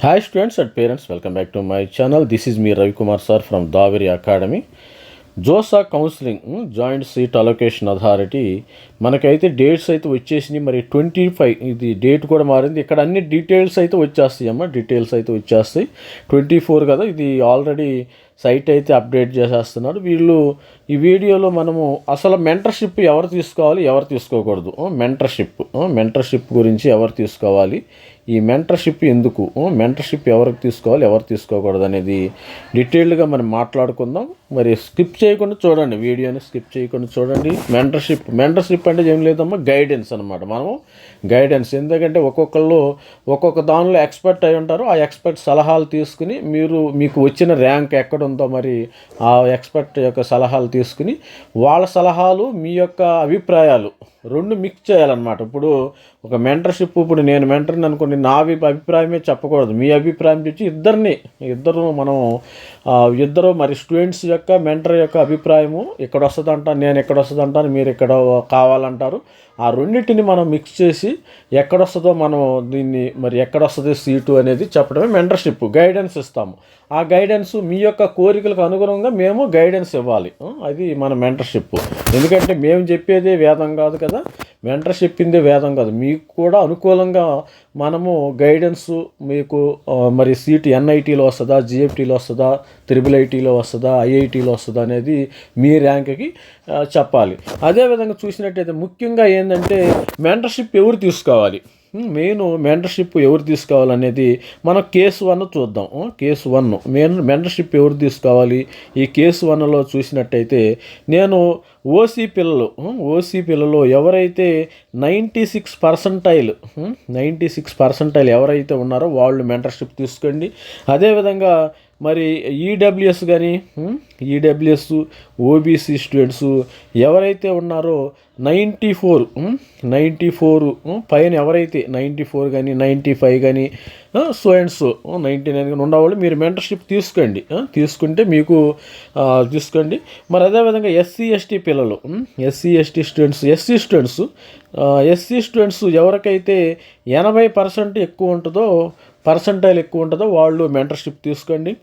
Hi students and parents welcome back to my channel this is me Ravikumar sir from Daveri academy JoSAA counselling joint seat allocation authority మనకైతే dates అయితే వచ్చేసినాయి. మరి twenty five ఇది date కూడా మారింది. ఇక్కడ అన్ని డీటెయిల్స్ అయితే వచ్చేస్తాయి అమ్మ. డీటెయిల్స్ అయితే వచ్చేస్తాయి. ట్వంటీ ఫోర్ కదా ఇది ఆల్రెడీ సైట్ అయితే అప్డేట్ చేసేస్తున్నారు వీళ్ళు ఈ వీడియోలో మనము అసలు మెంటర్షిప్ ఎవరు తీసుకోవాలి ఎవరు తీసుకోకూడదు. మెంటర్షిప్ మెంటర్షిప్ గురించి ఎవరు తీసుకోవాలి ఈ మెంటర్షిప్ ఎందుకు? మెంటర్షిప్ ఎవరికి తీసుకోవాలి ఎవరు తీసుకోకూడదు అనేది డీటెయిల్డ్గా మనం మాట్లాడుకుందాం. మరి స్కిప్ చేయకుండా చూడండి వీడియోని స్కిప్ చేయకుండా చూడండి. మెంటర్షిప్ మెంటర్షిప్ అంటే ఏం లేదమ్మా గైడెన్స్ అనమాట మనము గైడెన్స్ ఎందుకంటే ఒక్కొక్కళ్ళు ఒక్కొక్క దానిలో ఎక్స్పర్ట్ అయి ఉంటారు. ఆ ఎక్స్పర్ట్ సలహాలు తీసుకుని మీరు మీకు వచ్చిన ర్యాంక్ ఎక్కడ ఉందో మరి ఆ ఎక్స్పర్ట్ యొక్క సలహాలు తీసుకుని వాళ్ళ సలహాలు మీ యొక్క అభిప్రాయాలు రెండు మిక్స్ చేయాలన్నమాట. ఇప్పుడు ఒక మెంటర్షిప్ ఇప్పుడు నేను మెంటర్ని అనుకోండి నా అభిప్రాయమే చెప్పకూడదు. మీ అభిప్రాయం తెచ్చి ఇద్దరిని ఇద్దరు మనం ఇద్దరు మరి స్టూడెంట్స్ యొక్క మెంటర్ యొక్క అభిప్రాయము ఇక్కడ వస్తుందంట నేను ఎక్కడ వస్తుందంటాను మీరు ఇక్కడ కావాలంటారు. ఆ రెండింటిని మనం మిక్స్ చేసి ఎక్కడ వస్తుందో మనం దీన్ని మరి ఎక్కడొస్తుంది సీటు అనేది చెప్పడమే మెంటర్షిప్ గైడెన్స్ ఇస్తాము. ఆ గైడెన్స్ మీ యొక్క కోరికలకు అనుగుణంగా మేము గైడెన్స్ ఇవ్వాలి. అది మన మెంటర్షిప్ ఎందుకంటే మేము చెప్పేదే వేదం కాదు కదా. మెంటర్షిప్ ఇందే వేదం కాదు. మీకు కూడా అనుకూలంగా మనము గైడెన్స్ మీకు మరి సీటు ఎన్ఐటీలో వస్తుందా జిఎఫ్టీలో వస్తుందా త్రిబుల్ ఐటీలో వస్తుందా ఐఐటీలో వస్తుందా అనేది మీ ర్యాంక్కి చెప్పాలి. అదేవిధంగా చూసినట్టయితే ముఖ్యంగా ఏంటంటే మెంటర్షిప్ ఎవరు తీసుకోవాలి? మెయిన్ మెంటర్షిప్ ఎవరు తీసుకోవాలనేది మనం కేసు వన్ చూద్దాం. కేసు వన్ మెయిన్ మెంటర్షిప్ ఎవరు తీసుకోవాలి? ఈ కేసు వన్లో చూసినట్టయితే నేను ఓసీ పిల్లలు ఓసీ పిల్లలు ఎవరైతే ninety six percentile ninety six percentile ఎవరైతే ఉన్నారో వాళ్ళు మెంటర్షిప్ తీసుకోండి. అదేవిధంగా మరి ఈడబ్ల్యూఎస్ కానీ ఈడబ్ల్యూఎస్ ఓబీసీ స్టూడెంట్స్ ఎవరైతే ఉన్నారో నైంటీ ఫోర్ నైంటీ ఫోర్ పైన ఎవరైతే నైంటీ ఫోర్ కానీ నైంటీ ఫైవ్ కానీ so and so ninety nine కానీ ఉన్నవాళ్ళు మీరు మెంటర్షిప్ తీసుకోండి. తీసుకుంటే మీకు తీసుకోండి. మరి అదేవిధంగా ఎస్సీ ఎస్టీ పిల్లలు SC ST students SC students SC students ఎవరికైతే ఎనభై పర్సెంట్ ఎక్కువ ఉంటుందో పర్సంటైల్ ఎక్కువ ఉంటుందో వాళ్ళు మెంటర్షిప్ తీసుకోండి.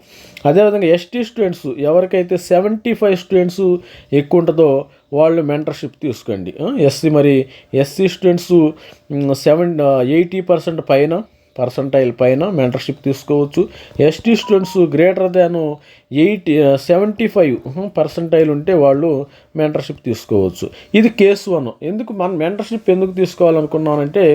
అదేవిధంగా ఎస్టీ స్టూడెంట్స్ ఎవరికైతే సెవెంటీ ఫైవ్ స్టూడెంట్స్ ఎక్కువ ఉంటుందో వాళ్ళు మెంటర్షిప్ తీసుకోండి. ఎస్సీ మరి SC students seven eighty percent పైన పర్సంటైల్ పైన మెంటర్షిప్ తీసుకోవచ్చు. ST students greater than eighty seventy five percentile ఉంటే వాళ్ళు మెంటర్షిప్ తీసుకోవచ్చు. ఇది కేసు వన్ ఎందుకు మనం మెంటర్షిప్ ఎందుకు తీసుకోవాలనుకున్నానంటే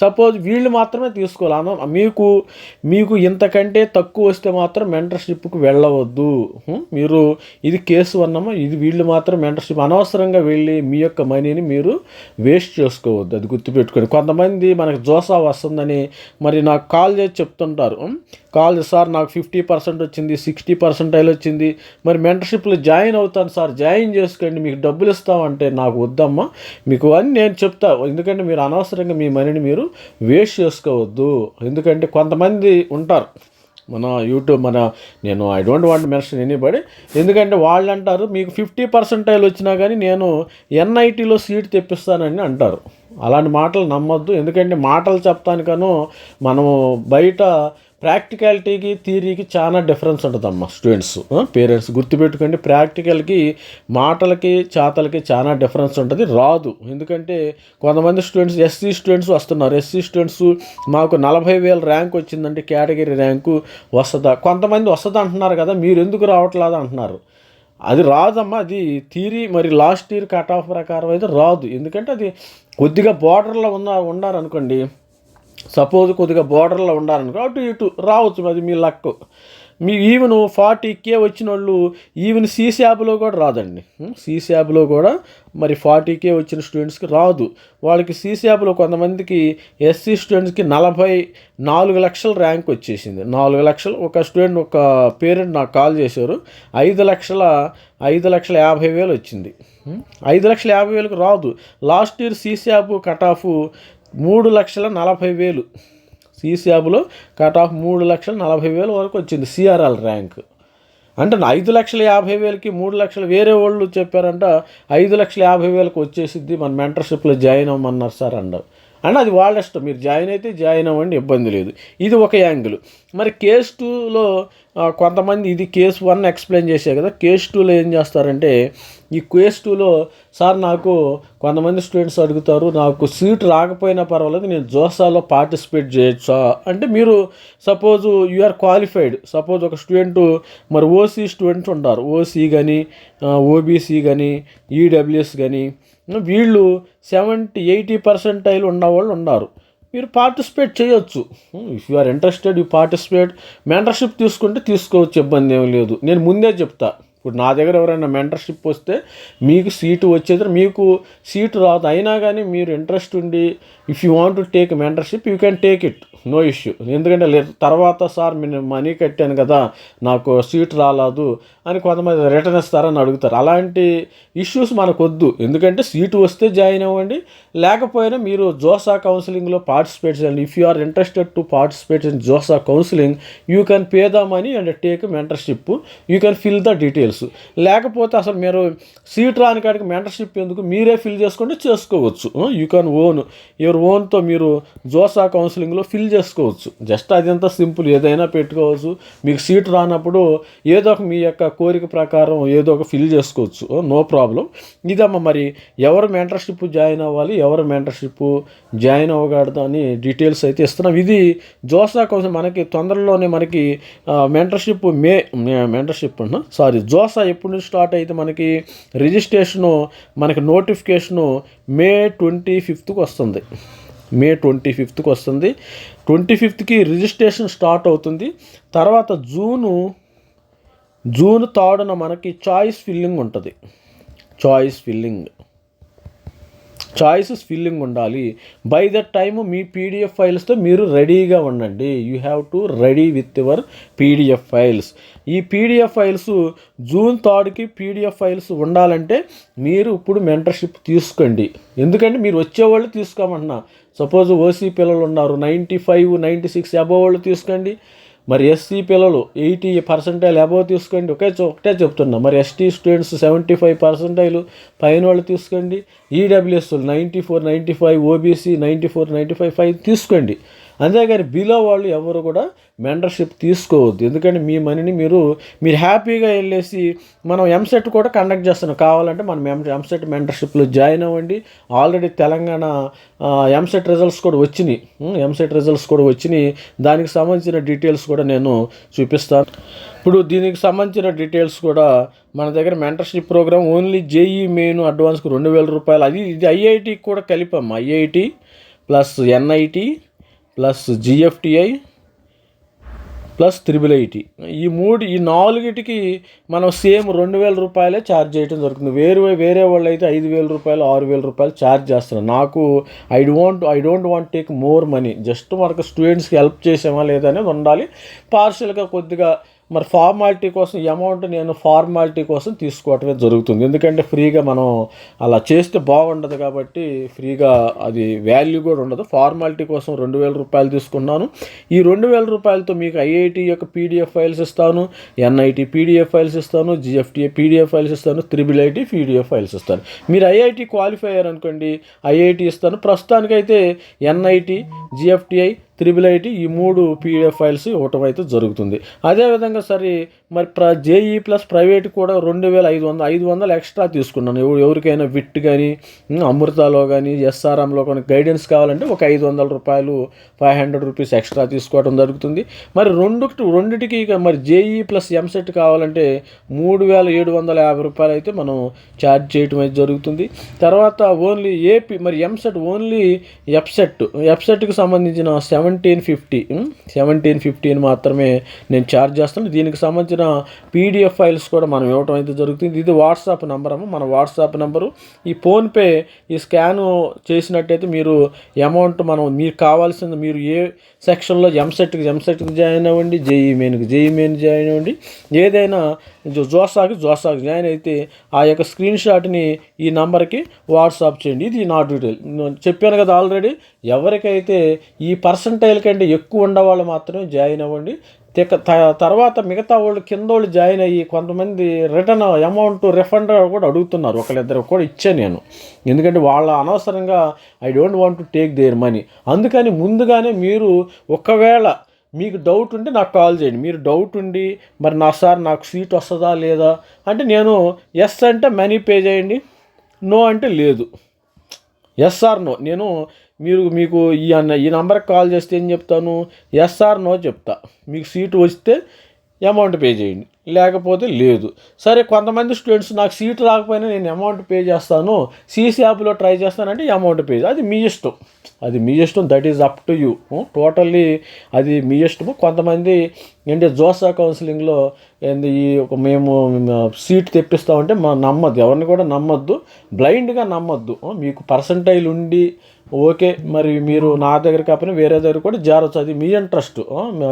సపోజ్ వీళ్ళు మాత్రమే తీసుకోవాలి. అన్న మీకు మీకు ఇంతకంటే తక్కువ వస్తే మాత్రం మెంటర్షిప్కి వెళ్ళవద్దు. మీరు ఇది కేసు అన్నమా? ఇది వీళ్ళు మాత్రం మెంటర్షిప్ అనవసరంగా వెళ్ళి మీ యొక్క మనీని మీరు వేస్ట్ చేసుకోవద్దు. అది గుర్తుపెట్టుకోండి. కొంతమంది మనకు జోసా వస్తుందని మరి నాకు కాల్ చేసి చెప్తుంటారు. కాల్ సార్ నాకు ఫిఫ్టీ పర్సెంట్ వచ్చింది సిక్స్టీ పర్సెంటైల్ వచ్చింది. మరి మెంటర్షిప్లో జాయిన్ అవుతాను సార్. జాయిన్ చేసుకోండి. మీకు డబ్బులు ఇస్తామంటే నాకు వద్దమ్మా. మీకు అని నేను చెప్తా. ఎందుకంటే మీరు అనవసరంగా మీ మనీని మీరు వేస్ట్ చేసుకోవద్దు. ఎందుకంటే కొంతమంది ఉంటారు. మన యూట్యూబ్ మన నేను I don't want mention anybody. ఎందుకంటే వాళ్ళు అంటారు మీకు ఫిఫ్టీ పర్సెంటైల్ వచ్చినా కానీ నేను ఎన్ఐటీలో సీట్ తెప్పిస్తానని అంటారు. అలాంటి మాటలు నమ్మొద్దు. ఎందుకంటే మాటలు చెప్తానికను మనము బయట ప్రాక్టికాలిటీకి థియరీకి చాలా డిఫరెన్స్ ఉంటుందమ్మా స్టూడెంట్స్ పేరెంట్స్ గుర్తుపెట్టుకోండి ప్రాక్టికల్కి మాటలకి చేతలకి చాలా డిఫరెన్స్ ఉంటుంది. రాదు. ఎందుకంటే కొంతమంది స్టూడెంట్స్ ఎస్సీ స్టూడెంట్స్ వస్తున్నారు. ఎస్సీ స్టూడెంట్స్ మాకు నలభై వేల ర్యాంక్ వచ్చిందంటే కేటగిరీ ర్యాంకు వస్తుందా? కొంతమంది వస్తుంది అంటున్నారు కదా మీరు ఎందుకు రావట్లేదు అంటున్నారు. అది రాదమ్మా అది థీరీ మరి లాస్ట్ ఇయర్ కట్ ఆఫ్ ప్రకారం అయితే రాదు. ఎందుకంటే అది కొద్దిగా బార్డర్లో ఉన్న ఉన్నారనుకోండి సపోజ్ కొద్దిగా బోర్డర్లో ఉండాలనుకో అటు ఇటు రావచ్చు. అది మీ లక్. మీ ఈవెన్ ఫార్టీ కే వచ్చిన వాళ్ళు ఈవెన్ సీసీ యాప్లో కూడా రాదండి. సీసీ యాప్లో కూడా మరి ఫార్టీ కే వచ్చిన స్టూడెంట్స్కి రాదు. వాళ్ళకి సీసీ యాప్లో కొంతమందికి ఎస్సీ స్టూడెంట్స్కి నలభై నాలుగు లక్షల ర్యాంక్ వచ్చేసింది. నాలుగు లక్షలు. ఒక స్టూడెంట్ ఒక పేరెంట్ నాకు కాల్ చేశారు. ఐదు లక్షల ఐదు లక్షల యాభై వేలు వచ్చింది. ఐదు లక్షల యాభై వేలకు రాదు. Last year CSAB cut off మూడు లక్షల నలభై వేలు. సీశాబ్లో కట్ ఆఫ్ మూడు లక్షల నలభై వేల వరకు వచ్చింది సిఆర్ఎల్ ర్యాంక్. అంటే నా ఐదు లక్షల యాభై వేలకి మూడు లక్షలు వేరే వాళ్ళు చెప్పారంట ఐదు లక్షల యాభై వేలకు వచ్చేసిద్ది మన మెంటర్షిప్లో జాయిన్ అవ్వమన్నారు సార్ అంటారు అండ్ అది వాళ్ళ ఇష్టం. మీరు జాయిన్ అయితే జాయిన్ అవ్వండి ఇబ్బంది లేదు. ఇది ఒక యాంగిల్. మరి కేస్ టూలో కొంతమంది ఇది కేస్ వన్ ఎక్స్ప్లెయిన్ చేసే కదా. కేస్ టూలో ఏం చేస్తారంటే ఈ కేస్ టూలో సార్ నాకు కొంతమంది స్టూడెంట్స్ అడుగుతారు నాకు సీట్ రాకపోయినా పర్వాలేదు నేను జోసాలో పార్టిసిపేట్ చేయొచ్చా? అంటే మీరు సపోజ్ ఆర్ క్వాలిఫైడ్. సపోజ్ ఒక స్టూడెంట్ మరి ఓసీ స్టూడెంట్స్ ఉంటారు. ఓసీ కానీ ఓబీసీ కానీ ఈడబ్ల్యూఎస్ కానీ వీళ్ళు సెవెంటీ ఎయిటీ పర్సెంటైల్ ఉన్నవాళ్ళు ఉన్నారు. మీరు పార్టిసిపేట్ చేయొచ్చు. If you are interested you participate mentorship తీసుకుంటే తీసుకోవచ్చు ఇబ్బంది ఏం లేదు. నేను ముందే చెప్తా. ఇప్పుడు నా దగ్గర ఎవరైనా మెంటర్షిప్ వస్తే మీకు సీటు వచ్చేది మీకు సీటు రాదు. అయినా కానీ మీరు ఇంట్రెస్ట్ ఉండి if you want to take mentorship you can take it no issue ఎందుకంటే తర్వాత సార్ నేను మనీ కట్టాను కదా నాకు సీట్ రాలేదు అని కొంతమంది రిటర్న్ ఇస్తారని అడుగుతారు. అలాంటి ఇష్యూస్ మనకు వద్దు ఎందుకంటే సీటు వస్తే జాయిన్ అవ్వండి లేకపోయినా మీరు జోసా కౌన్సిలింగ్లో పార్టిసిపేట్ చేయండి. If you are interested to participate in JoSAA counselling you can pay the money and take mentorship you can fill the details లేకపోతే అసలు మీరు సీట్ రాని కాడికి మెంటర్షిప్ ఎందుకు? మీరే ఫిల్ చేసుకుంటే చేసుకోవచ్చు. యూ కెన్ ఓన్ యువర్ ఓన్తో మీరు జోసా కౌన్సిలింగ్లో ఫిల్ చేసుకోవచ్చు. జస్ట్ అదంతా సింపుల్. ఏదైనా పెట్టుకోవచ్చు. మీకు సీట్ రానప్పుడు ఏదో ఒక మీ యొక్క కోరిక ప్రకారం ఏదో ఒక ఫిల్ చేసుకోవచ్చు. నో ప్రాబ్లం ఇదమ్మా మరి ఎవరు మెంటర్షిప్ జాయిన్ అవ్వాలి ఎవరు మెంటర్షిప్ జాయిన్ అవ్వగలదు అని డీటెయిల్స్ అయితే ఇస్తున్నాం. ఇది జోసా కౌన్సిల్ మనకి తొందరలోనే మనకి మెంటర్షిప్ మే మెంటర్షిప్ అన్న సారీ జోసా ఎప్పుడు నుంచి స్టార్ట్ అయితే మనకి రిజిస్ట్రేషను మనకి నోటిఫికేషను మే ట్వంటీ ఫిఫ్త్కి వస్తుంది. మే ట్వంటీ ఫిఫ్త్కి వస్తుంది. ట్వంటీ ఫిఫ్త్కి రిజిస్ట్రేషన్ స్టార్ట్ అవుతుంది. తర్వాత జూను జూన్ థర్డ్న మనకి చాయిస్ ఫిల్లింగ్ ఉంటుంది. Choice filling. చాయిసెస్ ఫిల్లింగ్ ఉండాలి. బై ద టైమ్ మీ పీడిఎఫ్ ఫైల్స్తో మీరు రెడీగా ఉండండి. You have to ready with your PDF files ఈ పీడిఎఫ్ ఫైల్స్ జూన్ థర్డ్కి పీడిఎఫ్ ఫైల్స్ ఉండాలంటే మీరు ఇప్పుడు మెంటర్షిప్ తీసుకోండి. ఎందుకంటే మీరు వచ్చేవాళ్ళు తీసుకోమంటున్నా. సపోజ్ ఓసీ పిల్లలు ఉన్నారు. Ninety five ninety six above వాళ్ళు తీసుకోండి. మరి ఎస్సీ పిల్లలు ఎయిటీ పర్సెంటైల్ అబవ్ తీసుకోండి. ఒకే ఒకటే చెప్తున్నా. మరి ST students seventy five percentile పైన వాళ్ళు తీసుకోండి. EWS ninety four ninety five OBC ninety four ninety five five తీసుకోండి. అంతేగాని బిలో వాళ్ళు ఎవరు కూడా మెంటర్షిప్ తీసుకోవద్దు. ఎందుకంటే మీ మనీని మీరు మీరు హ్యాపీగా వెళ్ళేసి మనం ఎంసెట్ కూడా కండక్ట్ చేస్తున్నాం. కావాలంటే మనం ఎం ఎంసెట్ మెంటర్షిప్లో జాయిన్ అవ్వండి. ఆల్రెడీ తెలంగాణ ఎంసెట్ రిజల్ట్స్ కూడా వచ్చినాయి. ఎంసెట్ రిజల్ట్స్ కూడా వచ్చినాయి. దానికి సంబంధించిన డీటెయిల్స్ కూడా నేను చూపిస్తాను. ఇప్పుడు దీనికి సంబంధించిన డీటెయిల్స్ కూడా మన దగ్గర mentorship program only JEE main అడ్వాన్స్కి రెండు వేల రూపాయలు. అది ఇది ఐఐటికి కూడా కలిపాం. IIT plus NIT plus GFTI plus triple IT ఈ మూడు ఈ నాలుగిటికి మనం సేమ్ రెండు వేల రూపాయలే ఛార్జ్ చేయడం జరుగుతుంది. వేరు వేరే వాళ్ళు అయితే ఐదు వేల రూపాయలు ఆరు వేల రూపాయలు ఛార్జ్ చేస్తున్నారు. నాకు I don't I don't want take more money. Just మనకు స్టూడెంట్స్కి హెల్ప్ చేసామా లేదా అనేది ఉండాలి. పార్షల్గా కొద్దిగా మరి ఫార్మాలిటీ కోసం ఈ అమౌంట్ నేను ఫార్మాలిటీ కోసం తీసుకోవటమే జరుగుతుంది. ఎందుకంటే ఫ్రీగా మనం అలా చేస్తే బాగుండదు కాబట్టి ఫ్రీగా అది వాల్యూ కూడా ఉండదు. ఫార్మాలిటీ కోసం రెండు వేల రూపాయలు తీసుకున్నాను. ఈ రెండు వేల రూపాయలతో మీకు ఐఐటి యొక్క పీడిఎఫ్ ఫైల్స్ ఇస్తాను ఎన్ఐటి పీడిఎఫ్ ఫైల్స్ ఇస్తాను జిఎఫ్టీ పీడిఎఫ్ ఫైల్స్ ఇస్తాను త్రిబుల్ ఐటీ పీడిఎఫ్ ఫైల్స్ ఇస్తాను. మీరు ఐఐటి క్వాలిఫై అయ్యారు అనుకోండి ఐఐటి ఇస్తాను. ప్రస్తుతానికైతే ఎన్ఐటి జిఎఫ్టీఐ త్రిబుల్ ఐటీ ఈ మూడు పీడిఎఫ్ ఫైల్స్ ఇవ్వటం అయితే జరుగుతుంది అదేవిధంగా సరే మరి ప్ర జేఈ ప్లస్ ప్రైవేట్ కూడా రెండు వేల ఐదు వందలు ఐదు వందలు ఎక్స్ట్రా తీసుకున్నాను. ఎవరు ఎవరికైనా విట్ కానీ అమృతాలో కానీ ఎస్ఆర్ఎంలో కానీ గైడెన్స్ కావాలంటే ఒక ఐదు వందల రూపాయలు ఫైవ్ హండ్రెడ్ రూపీస్ ఎక్స్ట్రా తీసుకోవడం జరుగుతుంది. మరి రెండు రెండిటికి మరి జేఈ ప్లస్ ఎంసెట్ కావాలంటే మూడు వేల ఏడు వందల యాభై రూపాయలు అయితే మనం ఛార్జ్ చేయటం అయితే జరుగుతుంది. తర్వాత ఓన్లీ ఏపీ మరి ఎంసెట్ ఓన్లీ ఎఫ్సెట్ ఎఫ్సెట్కి సంబంధించిన సెవెంటీన్ ఫిఫ్టీ సెవెంటీన్ ఫిఫ్టీన్ మాత్రమే నేను ఛార్జ్ చేస్తాను. దీనికి సంబంధించిన పీడిఎఫ్ ఫైల్స్ కూడా మనం ఇవ్వటం అయితే జరుగుతుంది. ఇది వాట్సాప్ నెంబర్ అమ్మ. మన వాట్సాప్ నెంబరు ఈ ఫోన్పే ఈ స్కాన్ చేసినట్టయితే మీరు అమౌంట్ మనం మీకు కావాల్సింది మీరు ఏ సెక్షన్లో ఎంసెట్కి ఎంసెట్కి జాయిన్ అవ్వండి జేఈ మెయిన్కి జేఈ మెయిన్ జాయిన్ అవ్వండి. ఏదైనా జోసాకి జోసాకి జాయిన్ అయితే ఆ యొక్క స్క్రీన్ షాట్ని ఈ నంబర్కి వాట్సాప్ చేయండి. ఇది నా డీటెయిల్ చెప్పాను కదా ఆల్రెడీ ఎవరికైతే ఈ పర్సన్ పర్సంటైల్ కంటే ఎక్కువ ఉండేవాళ్ళు మాత్రమే జాయిన్ అవ్వండి. త- తర్వాత మిగతా వాళ్ళు కింద వాళ్ళు జాయిన్ అయ్యి కొంతమంది రిటర్న్ అమౌంట్ రిఫండ్ కూడా అడుగుతున్నారు. ఒకళ్ళిద్దరు కూడా ఇచ్చాను నేను. ఎందుకంటే వాళ్ళ అనవసరంగా I don't want to take their money అందుకని ముందుగానే మీరు ఒకవేళ మీకు డౌట్ ఉంటే నాకు కాల్ చేయండి. మీరు డౌట్ ఉండి మరి నా సార్ నాకు సీట్ వస్తుందా లేదా? అంటే నేను ఎస్ అంటే మనీ పే చేయండి. నో అంటే లేదు. ఎస్ ఆర్ నో నేను మీరు మీకు ఈ అన్న ఈ నెంబర్కి కాల్ చేస్తే ఏం చెప్తాను? ఎస్ఆర్ నో చెప్తా. మీకు సీటు వస్తే అమౌంట్ పే చేయండి. లేకపోతే లేదు. సరే కొంతమంది స్టూడెంట్స్ నాకు సీట్ రాకపోయినా నేను అమౌంట్ పే చేస్తాను. సీసీ యాప్లో ట్రై చేస్తానంటే అమౌంట్ పే అది మీ ఇష్టం. అది మీ ఇష్టం. That is up to you totally అది మీ ఇష్టము. కొంతమంది ఏంటి జోసా కౌన్సిలింగ్లో ఏంది ఈ ఒక మేము సీట్ తెప్పిస్తామంటే మా నమ్మద్దు. ఎవరిని కూడా నమ్మద్దు. బ్లైండ్గా నమ్మద్దు. Hmm? మీకు పర్సంటైల్ ఉండి ఓకే మరి మీరు నా దగ్గర కాకపోయినా వేరే దగ్గర కూడా జారొచ్చు. అది మీ ఇంట్రెస్ట్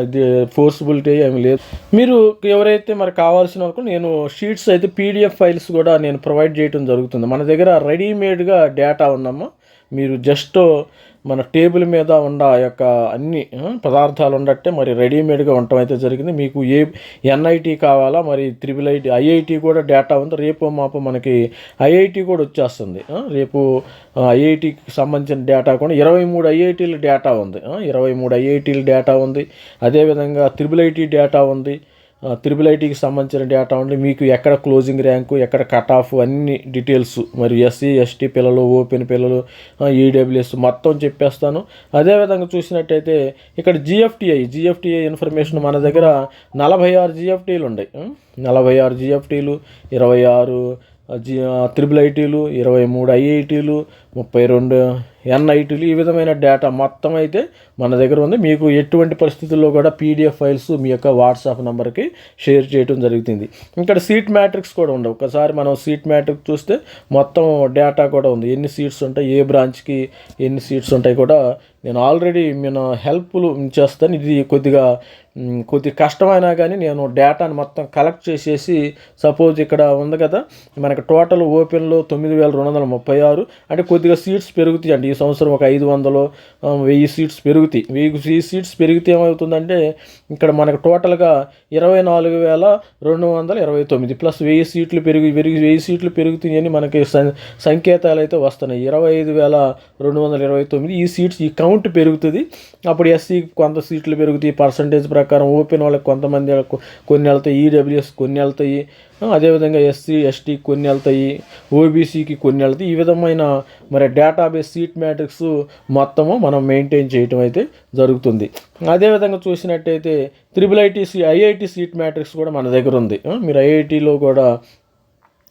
ఇది ఏమి లేదు. మీరు ఎవరైతే మరి కావాల్సిన వరకు నేను షీట్స్ అయితే పీడిఎఫ్ ఫైల్స్ కూడా నేను ప్రొవైడ్ చేయడం జరుగుతుంది. మన దగ్గర రెడీమేడ్గా డేటా ఉందమ్మా. మీరు జస్ట్ మన టేబుల్ మీద ఉన్న ఆ యొక్క అన్ని పదార్థాలు ఉండట్టే మరి రెడీమేడ్గా ఉండటం అయితే జరిగింది. మీకు ఏ ఎన్ఐటీ కావాలా మరి త్రిబుల్ ఐటీ ఐఐటి కూడా డేటా ఉంది. రేపు మాపు మనకి ఐఐటి కూడా వచ్చేస్తుంది. రేపు ఐఐటికి సంబంధించిన డేటా కూడా ఇరవై మూడు ఐఐటీల డేటా ఉంది. ఇరవై మూడు ఐఐటీల డేటా ఉంది. అదేవిధంగా త్రిబుల్ ఐటీ డేటా ఉంది. త్రిబుల్ ఐటీకి సంబంధించిన డేటా ఉండి మీకు ఎక్కడ క్లోజింగ్ ర్యాంకు ఎక్కడ కట్ ఆఫ్ అన్ని డీటెయిల్స్ మరి ఎస్సీ ఎస్టీ పిల్లలు ఓపెన్ పిల్లలు ఈడబ్ల్యూఎస్ మొత్తం చెప్పేస్తాను. అదేవిధంగా చూసినట్టయితే ఇక్కడ జిఎఫ్టిఐ జిఎఫ్టిఐ ఇన్ఫర్మేషన్ మన దగ్గర నలభై ఆరు జిఎఫ్టీలు ఉన్నాయి నలభై ఆరు జిఎఫ్టీలు ఇరవై ఆరు జి త్రిబుల్ ఐటీలు ఇరవై మూడు ఐఐటీలు ముప్పై రెండు ఎన్ఐటీలు ఈ విధమైన డేటా మొత్తం అయితే మన దగ్గర ఉంది. మీకు ఎటువంటి పరిస్థితుల్లో కూడా పీడిఎఫ్ ఫైల్స్ మీ యొక్క వాట్సాప్ నెంబర్కి షేర్ చేయడం జరుగుతుంది. ఇక్కడ సీట్ మ్యాట్రిక్స్ కూడా ఉండవు ఒకసారి మనం సీట్ మ్యాట్రిక్స్ చూస్తే మొత్తం డేటా కూడా ఉంది. ఎన్ని సీట్స్ ఉంటాయి? ఏ బ్రాంచ్కి ఎన్ని సీట్స్ ఉంటాయి కూడా నేను ఆల్రెడీ నేను హెల్ప్లు చేస్తాను. ఇది కొద్దిగా కొద్ది కష్టమైనా కానీ నేను డేటాను మొత్తం కలెక్ట్ చేసేసి సపోజ్ ఇక్కడ ఉంది కదా మనకి టోటల్ ఓపెన్లో తొమ్మిది వేల రెండు వందల ముప్పై ఆరు. అంటే కొద్దిగా సీట్స్ పెరుగుతాయి అండి ఈ సంవత్సరం ఒక ఐదు వందలు వెయ్యి సీట్స్ పెరుగుతాయి. వెయ్యి సీట్స్ పెరిగితే ఏమవుతుందంటే ఇక్కడ మనకు టోటల్గా ఇరవై నాలుగు వేల రెండు వందల ఇరవై తొమ్మిది ప్లస్ వెయ్యి సీట్లు పెరిగి పెరిగి వెయ్యి సీట్లు పెరుగుతాయని మనకి సం- సంకేతాలు అయితే వస్తున్నాయి. ఇరవై ఐదు వేల రెండు వందల ఇరవై తొమ్మిది ఈ సీట్స్ ఈ కౌంట్ పెరుగుతుంది. అప్పుడు ఎస్సీ కొంత సీట్లు పెరుగుతాయి. పర్సంటేజ్ ప్రకారం ఓపెన్ వాళ్ళకి కొంతమంది కొన్ని వెళ్తాయి ఈడబ్ల్యూఎస్ కొన్ని వెళ్తాయి. అదేవిధంగా ఎస్సీ ఎస్టీ కొన్ని వెళ్తాయి ఓబీసీకి కొన్ని వెళ్తాయి. ఈ విధమైన మరి డేటాబేస్ సీట్ మ్యాట్రిక్స్ మొత్తము మనం మెయింటైన్ చేయటం అయితే జరుగుతుంది. అదేవిధంగా చూసినట్టయితే triple ITC IIT seat matrix కూడా మన దగ్గర ఉంది. మీరు ఐఐటిలో కూడా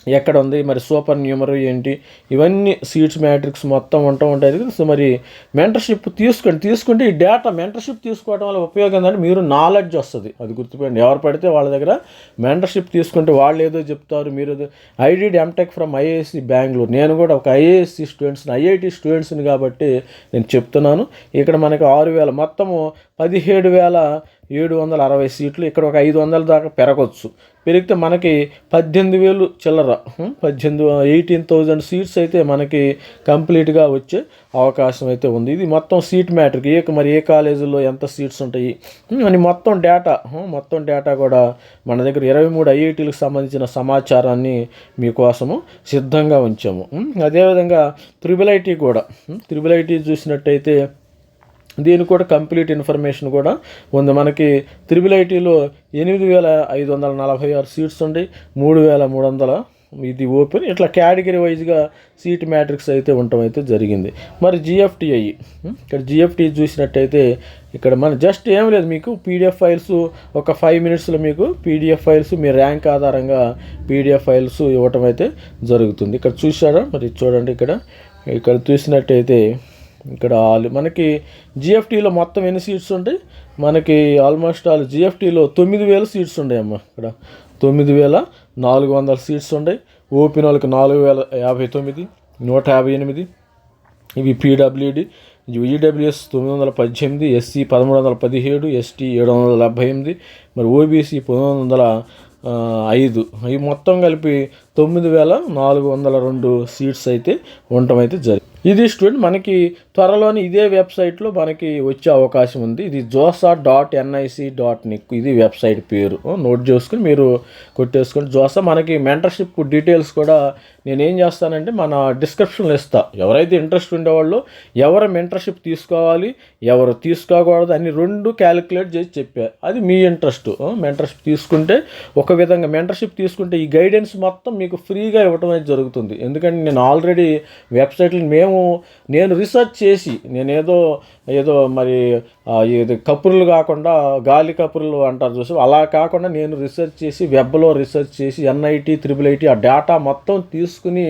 ఎక్కడ ఉంది మరి సూపర్ న్యూమర్ ఏంటి ఇవన్నీ సీట్స్ మ్యాట్రిక్స్ మొత్తం ఉంటా ఉంటుంది సో మరి మెంటర్షిప్ తీసుకోండి తీసుకుంటే ఈ డేటా మెంటర్షిప్ తీసుకోవడం వల్ల ఉపయోగం ఏంటంటే మీరు నాలెడ్జ్ వస్తుంది. అది గుర్తుపెట్టండి ఎవరు పడితే వాళ్ళ దగ్గర మెంటర్షిప్ తీసుకుంటే వాళ్ళు ఏదో చెప్తారు మీరు ఏదో ఎంటెక్ ఫ్రమ్ ఐఏఎస్సి బెంగళూరు. నేను కూడా ఒక ఐఏఎస్సి స్టూడెంట్స్ని ఐఐటి స్టూడెంట్స్ని కాబట్టి నేను చెప్తున్నాను. ఇక్కడ మనకి ఆరు వేల మొత్తము పదిహేడు వేల ఏడు వందల అరవై సీట్లు ఇక్కడ ఒక ఐదు వందల దాకా పెరగచ్చు. పెరిగితే మనకి పద్దెనిమిది వేలు చిల్లర పద్దెనిమిది ఎయిటీన్ థౌజండ్ సీట్స్ అయితే మనకి కంప్లీట్గా వచ్చే అవకాశం అయితే ఉంది. ఇది మొత్తం సీట్ మ్యాటర్కి ఏ మరి ఏ కాలేజీలో ఎంత సీట్స్ ఉంటాయి? అని మొత్తం డేటా మొత్తం డేటా కూడా మన దగ్గర ఇరవై మూడు ఐఐటీలకు సంబంధించిన సమాచారాన్ని మీకోసము సిద్ధంగా ఉంచాము. అదేవిధంగా త్రిబుల్ ఐటీ కూడా త్రిబుల్ ఐటీ చూసినట్టయితే దీని కూడా కంప్లీట్ ఇన్ఫర్మేషన్ కూడా ఉంది. మనకి త్రిబుల్ ఐటీలో ఎనిమిది వేల ఐదు వందల నలభై ఆరు సీట్స్ ఉండి మూడు వేల మూడు వందల ఇది ఓపెన్. ఇట్లా కేటగిరీ వైజ్గా సీట్ మ్యాట్రిక్స్ అయితే ఉండటం అయితే జరిగింది. మరి జిఎఫ్టిఐ ఇక్కడ జిఎఫ్టి చూసినట్టయితే ఇక్కడ మన జస్ట్ ఏం లేదు మీకు పీడిఎఫ్ ఫైల్స్ ఒక ఫైవ్ మినిట్స్లో మీకు పీడిఎఫ్ ఫైల్స్ మీ ర్యాంక్ ఆధారంగా పీడిఎఫ్ ఫైల్స్ ఇవ్వటం అయితే జరుగుతుంది. ఇక్కడ చూసారా మరి చూడండి ఇక్కడ. ఇక్కడ చూసినట్టయితే ఇక్కడ మనకి జిఎఫ్టీలో మొత్తం ఎన్ని సీట్స్ ఉంటాయి? మనకి ఆల్మోస్ట్ ఆల్ జిఎఫ్టీలో తొమ్మిది వేల సీట్స్ ఉన్నాయమ్మా ఇక్కడ. తొమ్మిది వేల నాలుగు వందల సీట్స్ ఉన్నాయి ఓపెన్ వాళ్ళకి నాలుగు వేల యాభై తొమ్మిది నూట యాభై ఎనిమిది. ఇవి పీడబ్ల్యూడి ఈడబ్ల్యూఎస్ తొమ్మిది వందల పద్దెనిమిది ఎస్సీ పదమూడు వందల పదిహేడు ఎస్టీ ఏడు వందల డెబ్భై ఎనిమిది మరి ఓబీసీ పంతొమ్మిది వందల ఐదు. ఇవి మొత్తం కలిపి తొమ్మిది వేల నాలుగు వందల రెండు సీట్స్ అయితే ఉండటం అయితే జరిగింది. ఇది స్టూడెంట్ మనకి త్వరలోని ఇదే వెబ్సైట్లో మనకి వచ్చే అవకాశం ఉంది. ఇది JoSAA dot NIC dot nic ఇది వెబ్సైట్ పేరు. నోట్ చేసుకుని మీరు కొట్టేసుకుని జోసా మనకి మెంటర్షిప్ డీటెయిల్స్ కూడా నేనేం చేస్తానంటే మన డిస్క్రిప్షన్లో ఇస్తా. ఎవరైతే ఇంట్రెస్ట్ ఉండేవాళ్ళు ఎవరు మెంటర్షిప్ తీసుకోవాలి ఎవరు తీసుకోకూడదు అని రెండు క్యాలిక్యులేట్ చేసి చెప్పా. అది మీ ఇంట్రెస్ట్ మెంటర్షిప్ తీసుకుంటే ఒక విధంగా మెంటర్షిప్ తీసుకుంటే ఈ గైడెన్స్ మొత్తం మీకు ఫ్రీగా ఇవ్వటం అనేది జరుగుతుంది. ఎందుకంటే నేను ఆల్రెడీ వెబ్సైట్లు మేము నేను రీసెర్చ్ చేసి నేనేదో ఏదో మరి ఇది కపుర్లు కాకుండా గాలి కపుర్లు అంటారు చూసి అలా కాకుండా నేను రీసెర్చ్ చేసి వెబ్లో రీసెర్చ్ చేసి ఎన్ఐటి త్రిబుల్ ఐటీ ఆ డేటా మొత్తం తీసుకుని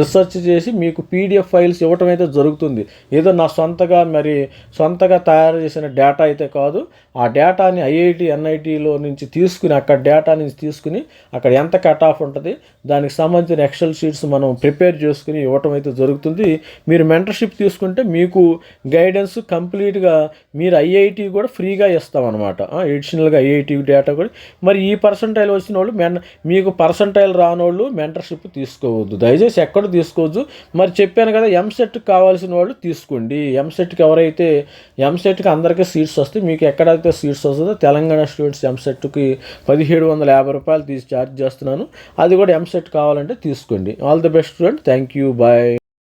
రీసెర్చ్ చేసి మీకు పీడిఎఫ్ ఫైల్స్ ఇవ్వటం అయితే జరుగుతుంది. ఏదో నా సొంతగా మరి సొంతగా తయారు చేసిన డేటా అయితే కాదు. ఆ డేటాని ఐఐటి ఎన్ఐటిలో నుంచి తీసుకుని అక్కడ డేటా నుంచి తీసుకుని అక్కడ ఎంత కట్ ఆఫ్ ఉంటుంది దానికి సంబంధించిన ఎక్సెల్ షీట్స్ మనం ప్రిపేర్ చేసుకుని ఇవ్వటం అయితే జరుగుతుంది. మీరు మెంటర్షిప్ తీసుకుంటే మీకు గైడెన్స్ కంప్లీట్గా మీరు ఐఐటి కూడా ఫ్రీగా ఇస్తామన్నమాట. ఎడిషనల్గా ఐఐటి డేటా కూడా. మరి ఈ పర్సంటైల్ వచ్చిన వాళ్ళు మెన్ మీకు పర్సంటైల్ రానోళ్ళు మెంటర్షిప్ తీసుకోవద్దు. దయచేసి ఎక్కడ తీసుకోవద్దు. మరి చెప్పాను కదా ఎంసెట్ కావాల్సిన వాళ్ళు తీసుకోండి. ఎంసెట్కి ఎవరైతే ఎంసెట్కి అందరికీ సీట్స్ వస్తాయి మీకు ఎక్కడైతే సీట్స్ వస్తుందో తెలంగాణ స్టూడెంట్స్ ఎంసెట్కి పదిహేడు వందల యాభై రూపాయలు తీసి ఛార్జ్ చేస్తున్నాను. అది కూడా ఎంసెట్ కావాలంటే తీసుకోండి. All the best student thank you bye